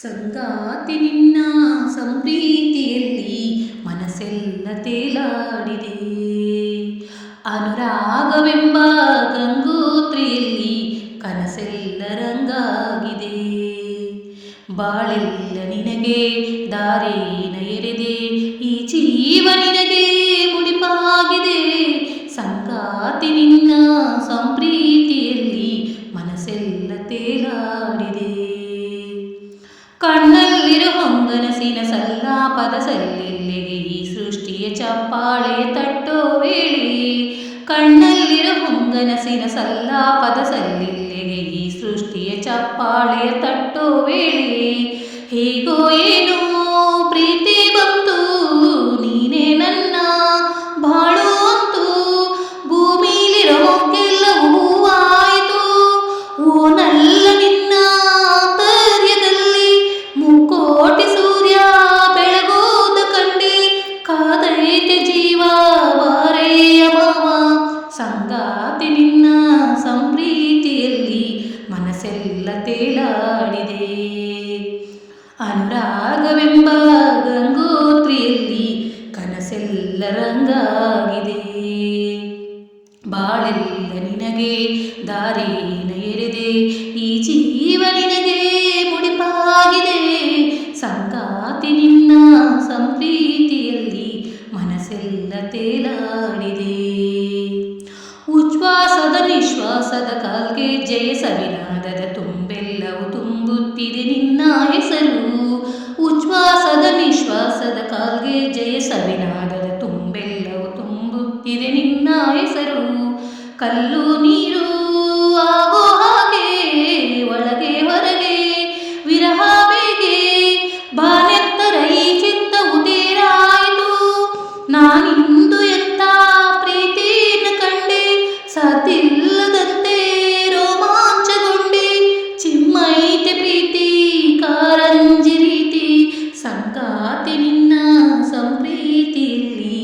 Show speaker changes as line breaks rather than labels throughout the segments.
ಸಂಗಾತಿ ನಿನ್ನ ಸಂಪ್ರೀತಿಯಲ್ಲಿ ಮನಸ್ಸೆಲ್ಲ ತೇಲಾಡಿದೆ. ಅನುರಾಗವೆಂಬ ಗಂಗೋತ್ರಿಯಲ್ಲಿ ಕನಸೆಲ್ಲ ರಂಗಾಗಿದೆ. ಬಾಳೆಲ್ಲ ನಿನಗೆ, ದಾರೇನ ಎರೆದೆ, ಈ ಜೀವ ನಿನಗೆ ಮುಡಿಪಾಗಿದೆ. ಸಂಗಾತಿ ನಿನ್ನ ಸಂಪ್ರೀತಿಯಲ್ಲಿ ಮನಸ್ಸೆಲ್ಲ ತೇಲಾಡಿದೆ ಕಣ್ಣಲ್ಲಿರು ಹೊಂಗನಸಿನ ಸಲ್ಲಾಪದ ಸಲ್ಲೆಲ್ಲೆಗೆ ಈ ಸೃಷ್ಟಿಯ ಚಪ್ಪಾಳೆ ತಟ್ಟೋ ವೇಳೆ ಕಣ್ಣಲ್ಲಿರು ಹೊಂಗನಸಿನ ಸಲ್ಲಾಪದ ಸಲ್ಲೆಲ್ಲೆಗೆ ಈ ಸೃಷ್ಟಿಯ ಚಪ್ಪಾಳೆಯ ತಟ್ಟೋ ವೇಳೆ ಹೇಗೋ ಏನೋ ಮನಸ್ಸೆಲ್ಲ ತೇಲಾಡಿದೆ. ಅನುರಾಗವೆಂಬ ಗಂಗೋತ್ರಿಯಲ್ಲಿ ಕನಸೆಲ್ಲ ರಂಗಾಗಿದೆ. ಬಾಳೆಲ್ಲ ನಿನಗೆ, ದಾರಿನ ಎರೆದೆ. ಈ ಜೀವ ನಿನಗೆ ಮುಡಿಪಾಗಿದೆ. ಸಂಗಾತಿ ನಿನ್ನ ಸಂಪ್ರೀತಿಯಲ್ಲಿ ಮನಸ್ಸೆಲ್ಲ ತೇಲಾಡಿದೆ. ಉಚ್ಛ್ವಾಸದ ನಿಶ್ವಾಸದ ಕಾಲ್ಗೆ ಜಯ ಸವಿನಾದದ ಕಲ್ಲು ನೀರು ಆಗೋ ಹಾಗೆ ಒಳಗೆ ಹೊರಗೆ ವಿರಹ ಬೇಗೆ ಬಾನೆತ್ತರ ಈ ಚಿತ್ತವು ತೀರಾಯಿತು ನಾನಿಂದು ಎಂತ ಪ್ರೀತಿನ ಕಂಡೆ ಸತಿಲ್ಲದಂತೆ ರೋಮಾಂಚಗೊಂಡೆ ಚಿಮ್ಮೈತೆ ಪ್ರೀತಿ ಕಾರಂಜಿ ರೀತಿ ಸಂಗಾತಿ ನಿನ್ನ ಸಂಪ್ರೀತಿಯಲ್ಲಿ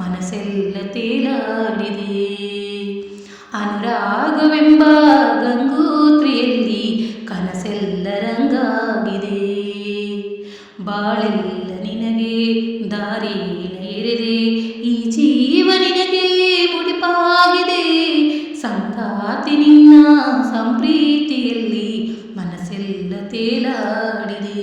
ಮನಸ್ಸೆಲ್ಲ ತೇಲಾಡಿದೆ ಅನುರಾಗವೆಂಬ ಗಂಗೋತ್ರಿಯಲ್ಲಿ ಕನಸೆಲ್ಲ ರಂಗಾಗಿದೆ ಬಾಳೆಲ್ಲ ನಿನಗೆ ದಾರಿನ ಎರೆದೆ ಈ ಜೀವ ನಿನಗೆ ಮುಡಿಪಾಗಿದೆ ಸಂಗಾತಿ ನಿನ್ನ ಸಂಪ್ರೀತಿಯಲ್ಲಿ ಮನಸ್ಸೆಲ್ಲ ತೇಲಾಡಿದೆ